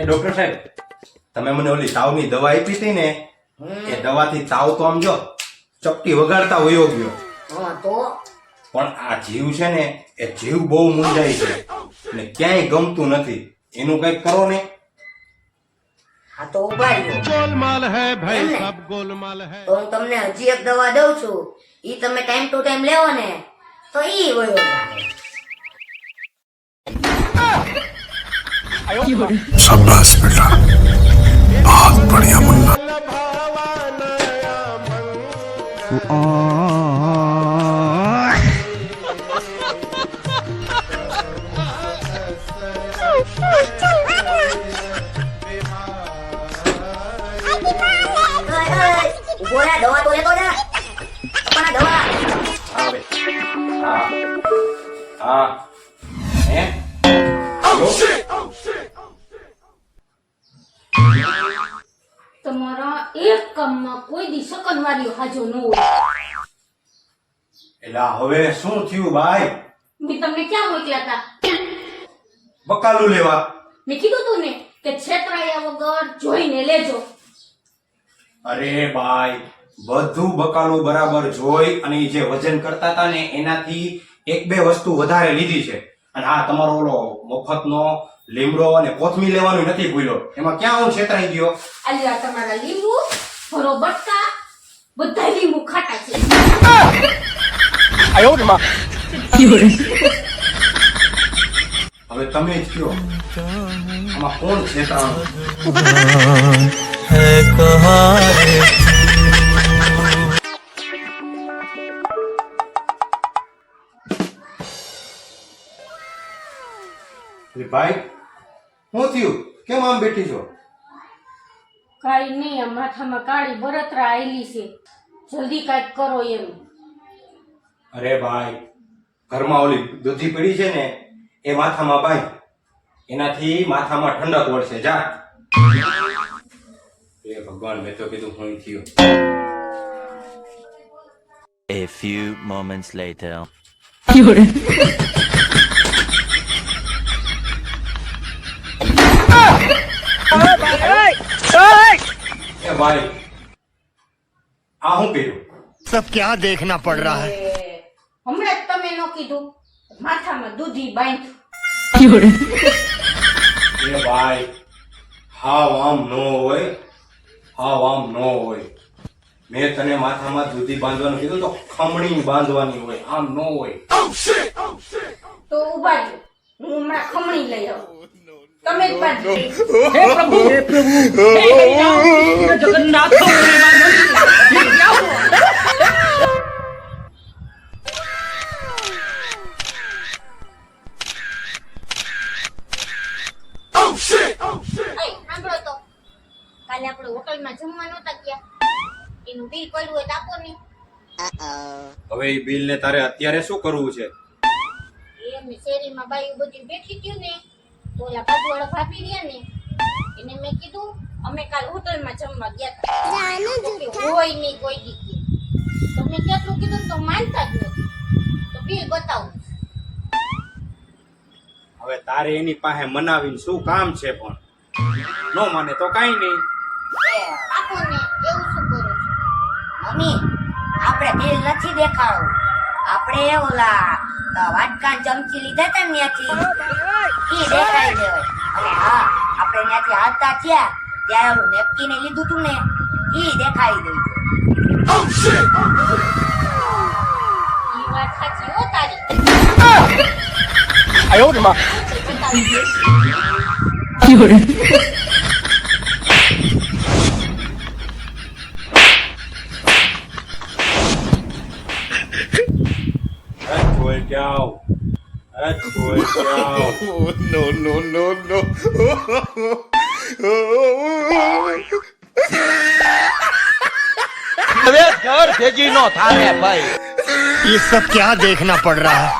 એ doctor સાહેબ તમે મને ઓલી તાવની દવા આપી હતી ને એ દવાથી તાવ તો આમ જો ચપટી વગાડતા હોયો ગયો. હા તો? પણ આ જીવ છે ને એ જીવ બહુ મૂંઝાય છે ને ક્યાંય ગમતું નથી. એનું કંઈક કરો ને. આ તો ઊભા ગોલમાલ હે ભાઈ સબ ગોલમાલ હે. તો હું તમને હજી એક દવા દઉં છું. ઈ તમે ટાઈમ ટુ ટાઈમ લેવો ને તો ઈ વયો શાબાશ બેટા બહુત બઢિયા મુન્ના. બોલા દવા બોલે તો ના પણ દવા હા. હા. હે? Oh, ઓ શિટ તમારા એક કામમાં કોઈ દી શકનવારીઓ હાજો ન હોય. એટલે હવે શું થયું ભાઈ? મેં તમને ક્યાં મોકલ્યા હતા બકાલું લેવા. મેં કીધું તું ને કે છેતરાયા વગર જોઈને લેજો. અરે ભાઈ બધું બકાલું બરાબર જોઈ અને જે વજન કરતા હતા ને એનાથી એક બે વસ્તુ વધારે લીધી છે. અને હા તમારો ઓલો મફતનો લીમડો અને કોથમી લેવાનું નથી ભૂલ્યો. એમાં ક્યાં હું છેતરાઈ ગયો? અલ્યા તમારા લીંબુ ભરો બટકા બધા લીંબુ ખાટા છે. હવે તમે જ કયો આમાં કોણ છેતરાણું? કહારે ભાઈ શું થયું? કેમ આમ બેઠી છો? કાઈ નહીં માથામાં કાળી બરતરા આવેલી છે. જલ્દી કાંઈક કરો એમ. અરે ભાઈ ઘરમાં ઓલી દૂધી પડી છે ને એ માથામાં ભાઈ એનાથી માથામાં ઠંડક વળશે જા. એ ભગવાન મેં તો કીધું હું થયું. A few moments later. એ ભાઈ આ હું કર્યું सब क्या देखना पड़ रहा है એ, હમણાં જ તમે ન કીધું માથામાં દૂધી બાંધ એ ભાઈ હાવ આમ નો હોય હાવ આમ નો હોય મેં તને માથામાં દૂધી બાંધવાનું કીધું તો ખમણી બાંધવાની હોય આમ નો હોય તો ઉભા રહ્યો હું હમણાં ખમણી લઈ આવું તમે જ બાંધજો એય, સાંભળો તો. કાલે આપણે હોટલમાં જમવા નહોતા ગયા એનું બિલ પડ્યું હોય તો આપો ને. હવે એ બિલ ને તારે અત્યારે શું કરવું છે? એ અમે શેરીમાં બાયું બધી બેઠી ગયું ને. તો ઓલા બાજુવાળા ભાભી રહ્યા ને એને મેં કીધું અમે કાલ હોટલમાં જમવા ગયા હતા હોય નહીં કોઈ દી તો મેં કેટલું કીધું તો માનતા જ નથી. તો બિલ બતાવું. હવે તારે એની પાસે મનાવીને શું કામ છે પણ? નો માને તો કાઈ નહીં. આપોને એવું શું કરો છો? મમ્મી આપણે બિલ નથી દેખાડવું આપણે ઓલા વાટકા ચમચી લીધા હતા ને ત્યાંથી? ઈ દેખાય દેવાય અને હા આપણે ત્યાંથી હાલતા થયા ત્યારે ઓલું નેપકીને લીધું તું ને. ઈ દેખાડી દેજો ઈ વાત સાચી હો તારી બતાવી દઈશ. અરે છોડ જાઓ અરે છોડ જાઓ नो नो नो नो હવે ઘર ભેગી નો થાને ભાઈ ये सब क्या देखना पड़ रहा है